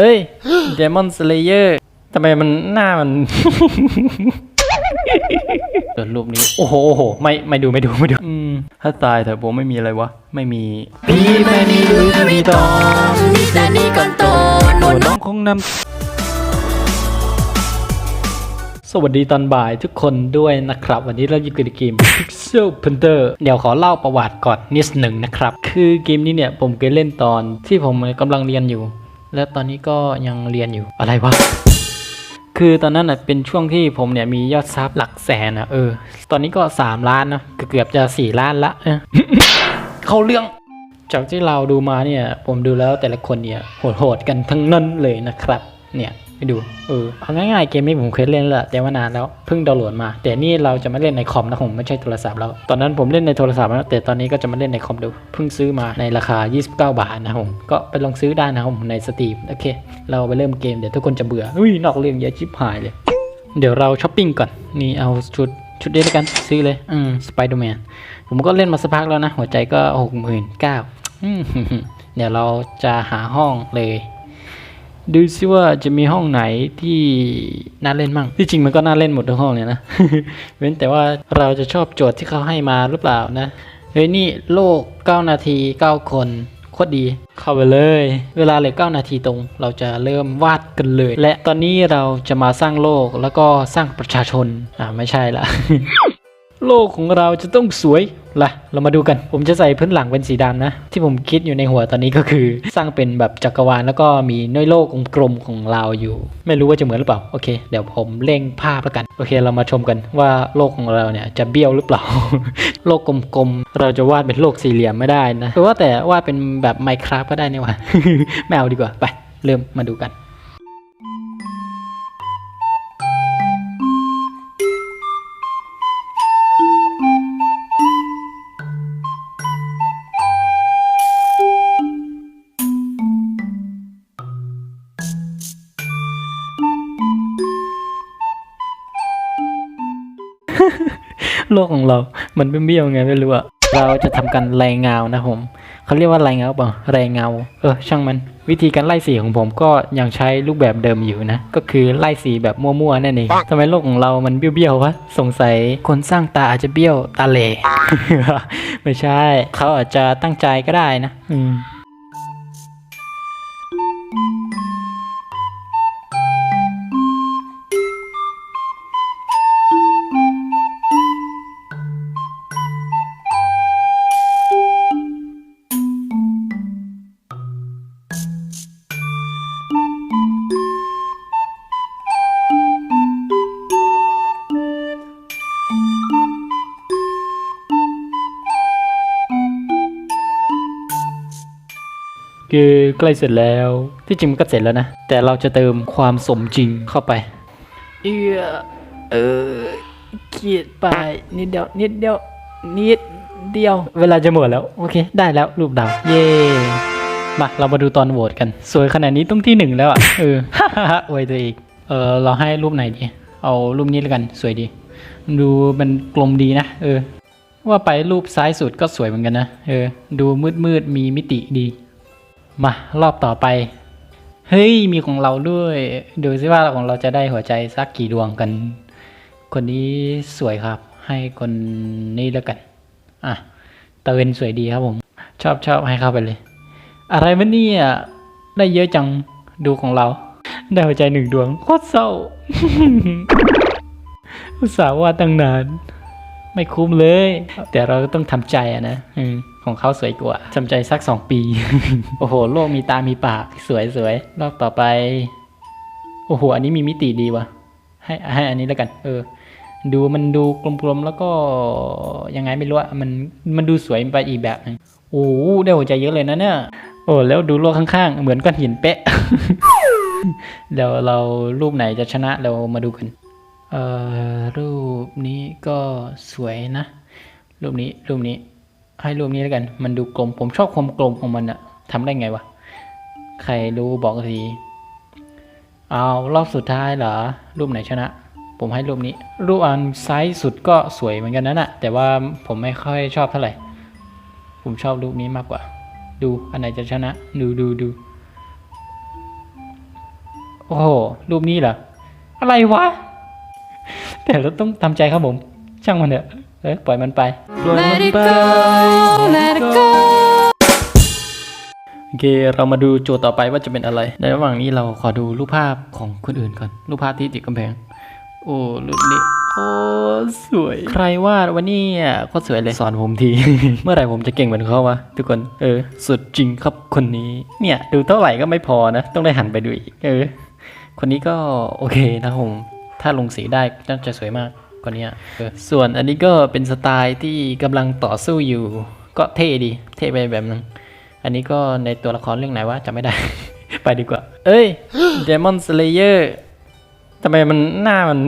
เอ้ยเดมอนสเลเยอร์ทำไมมันหน้ามันเกิดรูปนี้ โอ้โหโอ้โหไม่ไม่ดูไม่ดูไม่ดูอืมถ้าตายเถอะผมไม่มีอะไรวะ ไม่มีพี่ไม่มีลูกมีตองมีแต่นี่ก่อนโตหนูโอ้น้องคงนำสวัสดีตอนบ่ายทุกคนด้วยนะครับ วันนี้เราอยู่กับเกม Pixel Punter เดี๋ยวขอเล่าประวัติก่อนนิดหนึ่งนะครับ คือเกมนี้เนี่ยผมเคยเล่นตอนที่ผมกำลังเรียนอยู่ และตอนนี้ก็ยังเรียนอยู่อะไรวะคือตอนนั้นน่ะเป็นช่วงที่ผมเนี่ยมียอดซับหลักแสนนะเออ ตอนนี้ก็ 3 ล้านนะเกือบจะ 4 ล้านละเออเข้าเรื่อง จากที่เราดูมาเนี่ย ผมดูแล้วแต่ละคนเนี่ยโหดๆกันทั้งนั้นเลยนะครับ เนี่ยไปดูเออเอาง่ายๆเกมนี้ผมเคยเล่นแล้วแต่ว่านานแล้วเพิ่งดาวน์โหลดมา แต่นี่เราจะมาเล่นในคอมนะผมไม่ใช่โทรศัพท์แล้ว ตอนนั้นผมเล่นในโทรศัพท์นะแต่ตอนนี้ก็จะมาเล่นในคอมดูเพิ่งซื้อมาในราคา 29 บาทนะผมก็ไปลองซื้อได้นะผมในสตรีมโอเค เราไปเริ่มเกมเดี๋ยวทุกคนจะเบื่ออุ้ยนอกเรื่องเยอะชิบหายเลย เดี๋ยวเราช้อปปิ้งก่อนนี่เอาชุดชุดเดียวกันซื้อเลยอืมสไปเดอร์แมนผมก็เล่นมาสักพักแล้วนะหัวใจก็หกหมื่นเก้าเดี๋ยวเราจะหาห้องเลย ดูซิว่าจะมีห้องไหนที่น่าเล่นมั่ง ที่จริงมันก็น่าเล่นหมดทุกห้องเลยนะ เว้นแต่ว่าเราจะชอบโจทย์ที่เขาให้มาหรือเปล่านะ เฮ้ยนี่โลก 9 นาที 9 คนโคตรดี เข้าไปเลย เวลาเหลือ 9 นาทีตรง เราจะเริ่มวาดกันเลย และตอนนี้เราจะมาสร้างโลกแล้วก็สร้างประชาชน อ่าไม่ใช่ละ โลกของเราจะต้องสวย ละเรามาดูกัน ผมจะใส่พื้นหลังเป็นสีดำนะ ที่ผมคิดอยู่ในหัวตอนนี้ก็คือ สร้างเป็นแบบจักรวาลแล้วก็มีน้อยโลกกลมๆของเราอยู่ ไม่รู้ว่าจะเหมือนหรือเปล่า โอเค เดี๋ยวผมเร่งภาพแล้วกัน โอเค เรามาชมกันว่าโลกของเราเนี่ยจะเบี้ยวหรือเปล่า โลกกลมๆ เราจะวาดเป็นโลกสี่เหลี่ยมไม่ได้นะหรือว่าแต่วาดเป็นแบบไมค์คราฟก็ได้นี่หว่าไม่เอาดีกว่า ไป เริ่มมาดูกัน ลกของเรา มันเป็นเบี้ยวไงไม่รู้อะเราจะทำกันแรงเงานะผมเขาเรียกว่าแรงเงาเปล่าแรงเงา เออ ช่างมัน วิธีการไล่สีของผมก็ยังใช้รูปแบบเดิมอยู่นะ ก็คือไล่สีแบบมั่วๆนั่นเองทำไมโลกของเรามันเบี้ยวๆวะสงสัยคนสร้างตาอาจจะเบี้ยวตาเหล่ไม่ใช่ เขาอาจจะตั้งใจก็ได้นะ อืม คือใกล้เสร็จแล้ว ที่จริงมันก็เสร็จแล้วนะ แต่เราจะเติมความสมจริงเข้าไป เออเออเกียดไปนิดเดียวนิดเดียวนิดเดียว เวลาจะหมดแล้ว โอเค ได้แล้วรูปดาวเย่มา เรามาดูตอนโหวตกัน สวยขนาดนี้ต้องที่หนึ่งแล้วอะเอออวยตัวเองเออเราให้รูปไหนดี เอารูปนี้แล้วกันสวยดี ดูมันกลมดีนะเออ ว่าไปรูปซ้ายสุดก็สวยเหมือนกันนะเออ ดูมืดมืดๆมีมิติดี มารอบต่อไป เฮ้ย มีของเราด้วย ดูซิว่าของเราจะได้หัวใจสักกี่ดวงกัน คนนี้สวยครับ ให้คนนี้แล้วกัน อะตะเวนสวยดีครับผม ชอบชอบให้เข้าไปเลย อะไรวะเนี่ย ได้เยอะจัง ดูของเรา ได้หัวใจหนึ่งดวง โคตรเศร้า อุตส่าห์ว่าตั้งนาน ไม่คุ้มเลย แต่เราก็ต้องทำใจอะนะ อืม ของเขาสวยกว่าทำใจสักสองปี โอ้โห โลกมีตามีปาก สวยสวยรอบต่อไป โอ้โห อันนี้มีมิติดีว่ะ ให้ให้อันนี้แล้วกัน เออ ดูมันดูกลมๆ แล้วก็ยังไงไม่รู้อะมันมันดูสวยไปอีกแบบนึงโอ้โหได้หัวใจเยอะเลยนะเนี่ย โอ้แล้วดูโลกข้างๆ เหมือนก้อนหินเป๊ะเดี๋ยวเรารูปไหนจะชนะเรามาดูกัน เอ่อ รูปนี้ก็สวยนะ รูปนี้ รูปนี้ ให้รูปนี้แล้วกัน มันดูกลม ผมชอบความกลมของมันอะทำได้ไงวะ ใครรู้บอกทีเอารอบสุดท้ายเหรอ รูปไหนชนะ ผมให้รูปนี้ รูปอันซ้ายสุดก็สวยเหมือนกันนั่นแหะแต่ว่าผมไม่ค่อยชอบเท่าไหร่ ผมชอบรูปนี้มากกว่า ดูอันไหนจะชนะ ดูดูดูโอ้โห รูปนี้เหรอ อะไรวะ แต่เราต้องทำใจครับผม ช่างมันเถอะ เอ้ยปล่อยมันไปปล่อย Let มัน it ไป go Let it go โอเคเรามาดูโจทย์ต่อไปว่าจะเป็นอะไร ในระหว่างนี้เราขอดูรูปภาพของคนอื่นก่อน รูปภาพที่ติดกำแพง โอ้รูปนี้โอ้สวย ใครวาดวันนี้โคตรสวยเลยสอนผมที เมื่อไหร่ผมจะเก่งเหมือนเขาวะทุกคน เออ สุดจริงครับคนนี้ เนี่ย ดูเท่าไหร่ก็ไม่พอนะ ต้องได้หันไปดูอีก เออ คนนี้ก็โอเคนะครับผม ถ้าลงสีได้น่าจะสวยมาก กว่านี้ส่วนอันนี้ก็เป็นสไตล์ที่กำลังต่อสู้อยู่ ก็เท่ดี เท่ไปแบบนึง อันนี้ก็ในตัวละครเรื่องไหนวะจำไม่ได้ ไปดีกว่า เอ้ย Demon Slayer ทำไมมันหน้ามัน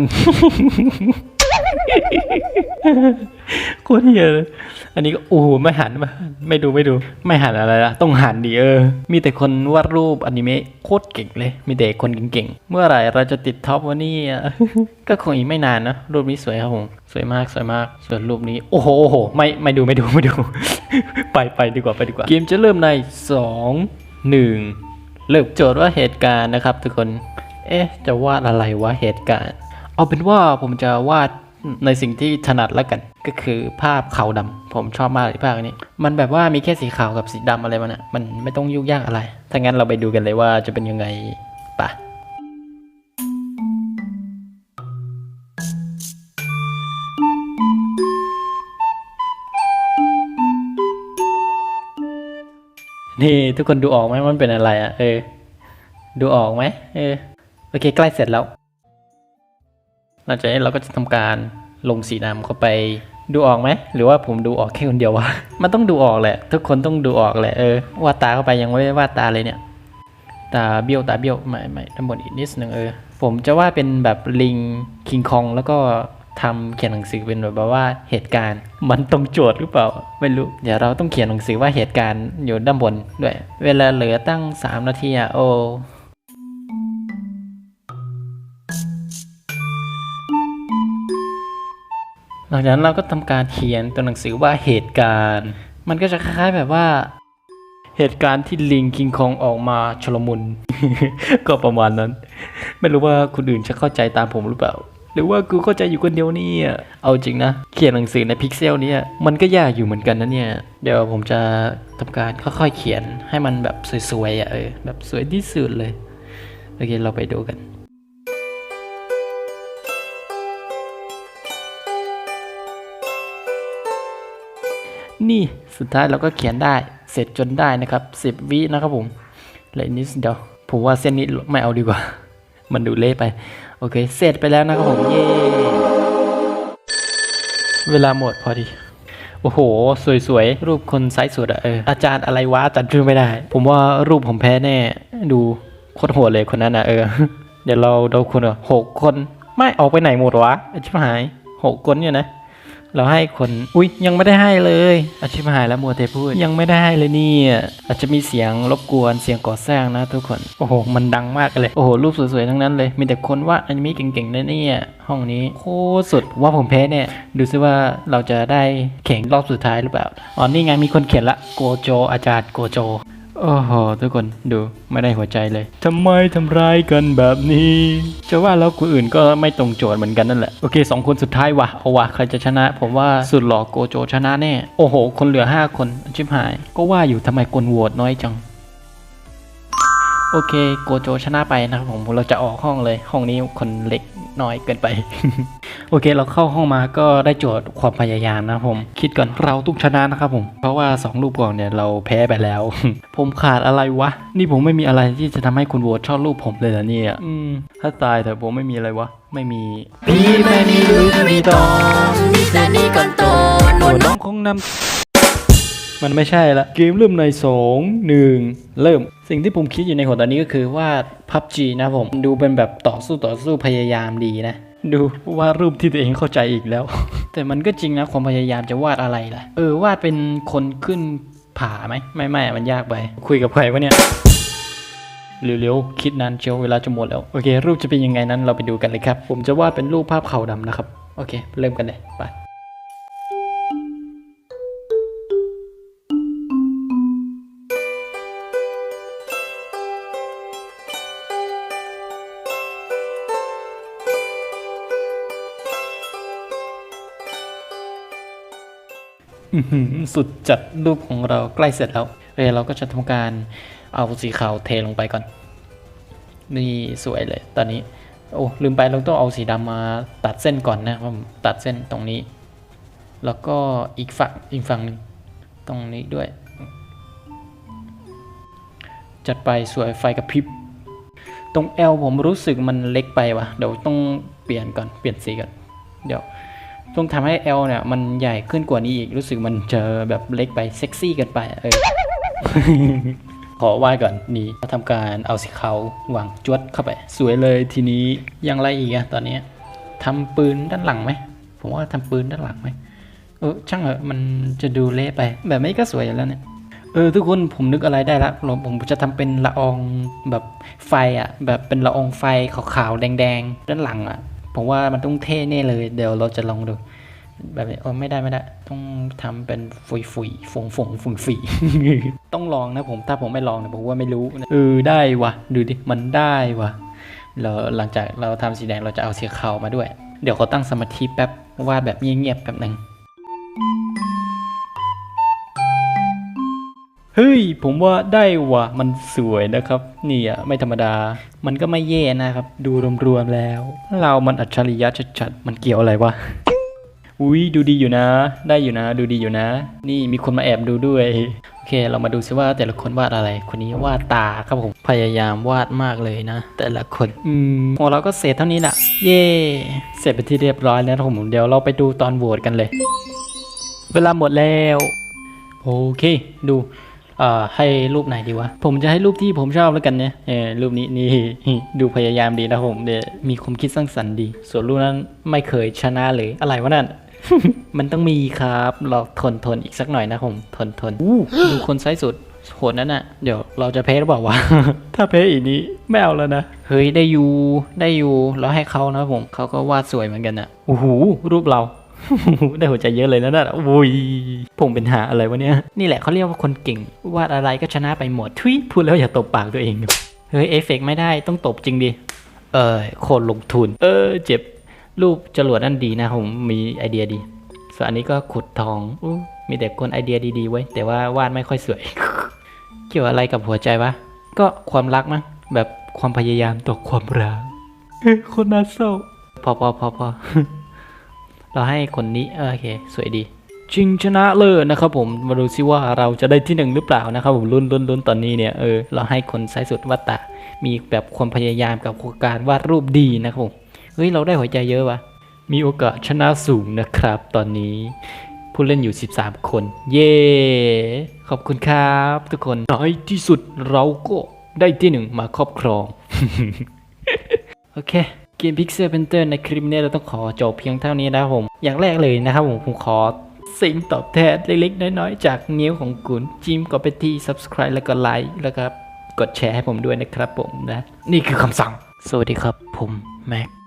โคตรเหี้ยเลยอันนี้ก็โอ้โหไม่หันมาไม่ดูไม่ดู ไม่หันอะไรละต้องหันดิเออ มีแต่คนวาดรูปอนิเมะโคตรเก่งเลย มีแต่คนเก่งๆ เมื่อไหร่เราจะติดท็อปวะนี่ก็คงอีกไม่นานนะรูปนี้สวยครับผมสวยมากสวยมาก ส่วนรูปนี้โอ้โหโอ้โหไม่ไม่ดูไม่ดูไม่ดู ไปไปดีกว่าไปดีกว่า เกมจะเริ่มในสองหนึ่งเริ่มโจทย์ว่าเหตุการณ์นะครับ ทุกคน เอ๊ะจะวาดอะไรวะเหตุการณ์ เอาเป็นว่าผมจะวาด ในสิ่งที่ถนัดแล้วกัน ก็คือภาพขาวดำผมชอบมากเลยภาพนี้ มันแบบว่ามีแค่สีขาวกับสีดำอะไรมันอะมันไม่ต้องยุ่งยากอะไรถ้างั้นเราไปดูกันเลยว่าจะเป็นยังไงปะนี่ทุกคนดูออกไหมมันเป็นอะไรอะเออดูออกไหมเออโอเค ใกล้เสร็จแล้ว หลังจากนี้เราก็จะทำการลงสีดำเข้าไปดูออกไหม หรือว่าผมดูออกแค่คนเดียววะ มันต้องดูออกแหละ ทุกคนต้องดูออกแหละเออวาดตาเข้าไปยังไม่ได้วาดตาเลยเนี่ย ตาเบี้ยวตาเบี้ยวไม่ไม่ทั้งหมดอีกนิดนึงเออผมจะวาดเป็นแบบลิงคิงคองแล้วก็ทำเขียนหนังสือเป็นแบบว่าเหตุการณ์ มันตรงโจทย์หรือเปล่า ไม่รู้ เดี๋ยวเราต้องเขียนหนังสือว่าเหตุการณ์อยู่ด้านบนด้วย เวลาเหลือตั้ง 3 นาทีอะโอ้ หลังจากนั้นเราก็ทำการเขียนตัวหนังสือว่าเหตุการณ์ มันก็จะคล้ายๆแบบว่า เหตุการณ์ที่ลิงคิงคองออกมาชลมุน ก็ประมาณนั้น ไม่รู้ว่าคนอื่นจะเข้าใจตามผมหรือเปล่า หรือว่ากูเข้าใจอยู่คนเดียวนี่เอาจริงนะ เขียนหนังสือในพิกเซลเนี่ยมันก็ยากอยู่เหมือนกันนะเนี่ย เดี๋ยวผมจะทำการค่อยๆเขียนให้มันแบบสวยๆอะเออแบบสวยที่สุดเลยโอเคเราไปดูกัน นี่สุดท้ายเราก็เขียนได้เสร็จจนได้นะครับสิบวินะครับผมเลยนิดเดียวผมว่าเส้นนี้ไม่เอาดีกว่า มันดูเละไป โอเค เสร็จไปแล้วนะครับผมเย้เวลาหมดพอดี โอ้โห สวยๆ รูปคนไซส์สุดอะเอออาจารย์อะไรวะจารย์ชื่อไม่ได้ ผมว่ารูปผมแพ้แน่ ดูโคตรโหดเลยคนนั้นอะเออ เดี๋ยวเราเดูคนอะหกคนไม่ออกไปไหนหมดวะชิบหายหกคนเนี่นะ เราให้คนอุ้ยยังไม่ได้ให้เลยอาชิบหายแล้วมัวเทพูดยังไม่ได้ให้เลยนี่อาจจะมีเสียงรบกวนเสียงก่อสร้างนะทุกคนโอ้โหมันดังมากเลยโอ้โหรูปสวยๆทั้งนั้นเลย มีแต่คนวาดอนิเมะเก่งๆนะเนี่ยห้องนี้โคตรสุดว่าผมแพ้เนี่ยดูซิว่าเราจะได้แข่งรอบสุดท้ายหรือเปล่าอ๋อนี่ไงมีคนเขียนละโกโจอาจารย์โกโจ โอ้โหทุกคนดูไม่ได้หัวใจเลยทำไมทำร้ายกันแบบนี้ จะว่าแล้วคนอื่นก็ไม่ตรงโจทย์เหมือนกันนั่นแหละ โอเคสองคนสุดท้ายวะเอาวะใครจะชนะ ผมว่าสุดหล่อโกโจชนะแน่ โอ้โห คนเหลือ 5 คนชิบหาย ก็ว่าอยู่ทำไมคนโหวตน้อยจัง โอเค โกโจชนะไปนะครับผมเราจะออกห้องเลย ห้องนี้คนเล็ก น้อยเกินไป โอเค เราเข้าห้องมาก็ได้โจทย์ความพยายามนะครับผม คิดก่อนเราต้องชนะนะครับผม เพราะว่า 2 รูปก่อนเนี่ยเราแพ้ไปแล้ว ผมขาดอะไรวะ นี่ผมไม่มีอะไรที่จะทำให้คุณโหวตชอบรูปผมเลยนะเนี่ยอืมถ้าตายแต่ผมไม่มีอะไรวะ ไม่มีพี่ไม่มีรูปมีตองมีแต่นี่ก่อนโตหนุโอ้น้องคงนำ มันไม่ใช่ละเกมเริ่มในสองหนึ่งเริ่ม สิ่งที่ผมคิดอยู่ในหัวตอนนี้ก็คือว่าพับจีนะผมดูเป็นแบบต่อสู้ต่อสู้พยายามดีนะ ดูวาดรูปที่ตัวเองเข้าใจอีกแล้ว แต่มันก็จริงนะความพยายามจะวาดอะไรล่ะ เออวาดเป็นคนขึ้นผาไหมไม่ไม่มันยากไป คุยกับใครวะเนี่ยเร็วๆคิดนานเชียวเวลาจะหมดแล้ว โอเค รูปจะเป็นยังไงนั้นเราไปดูกันเลยครับ ผมจะวาดเป็นรูปภาพเขาดำนะครับ โอเค เริ่มกันเลยไป สุดจัดรูปของเราใกล้เสร็จแล้วเอเราก็จะทำการเอาสีขาวเทลงไปก่อน นี่สวยเลย ตอนนี้ โอ้ลืมไปเราต้องเอาสีดำมาตัดเส้นก่อนนะครับผมตัดเส้นตรงนี้ แล้วก็อีกฝั่งอีกฝั่งหนึ่งตรงนี้ด้วย จัดไปสวยไฟกระพริบ ตรง L ผมรู้สึกมันเล็กไปว่ะเดี๋ยวต้องเปลี่ยนก่อนเปลี่ยนสีก่อน เดี๋ยว ต้องทำให้ L เนี่ยมันใหญ่ขึ้นกว่านี้อีก รู้สึกมันจะแบบเล็กไปเซ็กซี่กินไปเออขอไหว้ก่อนนี่ทำการเอาสีขาววางจวดเข้าไป สวยเลยทีนี้ยังไรอีกอะตอนนี้ทำปืนด้านหลังไหมผมว่าทำปืนด้านหลังไหมเออช่างเหอะมันจะดูเละไป แบบนี้ก็สวยอยู่แล้วเนี่ยเออทุกคนผมนึกอะไรได้ละผมผมจะทำเป็นละอองแบบไฟอะ แบบเป็นละอองไฟขาวๆแดงๆด้านหลังอะ ผมว่ามันต้องเท่แน่เลย เดี๋ยวเราจะลองดู แบบนี้โอ้ไม่ได้ไม่ได้ ต้องทำเป็นฝุยฝุยฝงฝงฝุงฝีต้องลองนะผมถ้าผมไม่ลองเนี่ยผมว่าไม่รู้เออได้วะดูดิมันได้วะแล้วหลังจากเราทำสีแดงเราจะเอาสีขาวมาด้วย เดี๋ยวเขาตั้งสมาธิแป๊บวาดแบบเงียบๆแป๊บหนึ่ง ฮ้ย ผมว่าได้ว่ะ มันสวยนะครับ นี่อะ ไม่ธรรมดา มันก็ไม่แย่นะครับ ดูรวมๆแล้ว เรามันอัจฉริยะชัดๆ มันเกี่ยวอะไรวะ อุ้ยดูดีอยู่นะ ได้อยู่นะ ดูดีอยู่นะ นี่มีคนมาแอบดูด้วย โอเค เรามาดูซิว่าแต่ละคนวาดอะไร คนนี้วาดตาครับผม พยายามวาดมากเลยนะ แต่ละคน อืมของเราก็เสร็จเท่านี้แหละเย่เสร็จไปที่เรียบร้อยแล้วครับผม เดี๋ยวเราไปดูตอนโหวตกันเลย เวลาหมดแล้ว โอเค ดู เอ่อให้รูปไหนดีวะ ผมจะให้รูปที่ผมชอบแล้วกันเนี่ยเออรูปนี้นี่ ดูพยายามดีนะผมเดี๋ยวมีความคิดสร้างสรรค์ดี ส่วนรูปนั้นไม่เคยชนะเลยอะไรวะนั่นมันต้องมีครับเราทนทนอีกสักหน่อยนะผมทนทนอู้ดูคนไซส์สุดโหดนั่นน่ะ เดี๋ยวเราจะแพ้หรือเปล่าวะ ถ้าแพ้อีกนี้ไม่เอาแล้วนะ เฮ้ยได้อยู่ได้อยู่แล้วให้เขานะผมเขาก็วาดสวยเหมือนกันนะโอ้โหรูปเรา ได้หัวใจเยอะเลยนะน่ะโอ้ยผมเป็นหาอะไรวะเนี่ย นี่แหละเขาเรียกว่าคนเก่ง วาดอะไรก็ชนะไปหมดทุยพูดแล้วอย่าตบปากตัวเอง เฮ้ย เอฟเฟกต์ไม่ได้ต้องตบจริงดิ เออโคนลงทุน เออ เจ็บ รูปจรวดนั่นดีนะ ผมมีไอเดียดี ส่วนอันนี้ก็ขุดทองอมีแต่คนไอเดียดีๆไว้ แต่ว่าวาดไม่ค่อยสวย เกี่ยวอะไรกับหัวใจวะ ก็ความรักมั้งแบบความพยายามต่อความรักคนน่าเศร้า พอพอพอพอ เราให้คนนี้โอเค สวยดีชิงชนะเลิศนะครับผมมาดูซิว่าเราจะได้ที่หนึ่งหรือเปล่านะครับผมลุ้นลุ้นลุ้นตอนนี้เนี่ยเออเราให้คนไซส์สุดวัตตะมีแบบความพยายามกับการวาดรูปดีนะครับผมเฮ้ยเราได้หัวใจเยอะวะมีโอกาสชนะสูงนะครับ ตอนนี้ผู้เล่นอยู่ 13 คน เย้ขอบคุณครับทุกคนในที่สุดเราก็ได้ที่หนึ่งมาครอบครอง โอเค เกม Pixel Painter ในคลิปนี้เราต้องขอจบเพียงเท่านี้นะครับผม อย่างแรกเลยนะครับผมผมขอสิ่งตอบแทนเล็กๆ น้อยๆ จากนิ้วของคุณจิมก็ไปที่ subscribe แล้วก็ไลค์แล้วก็กดแชร์ให้ผมด้วยนะครับผมนะ นี่คือคำสั่ง สวัสดีครับ ผมแม็ก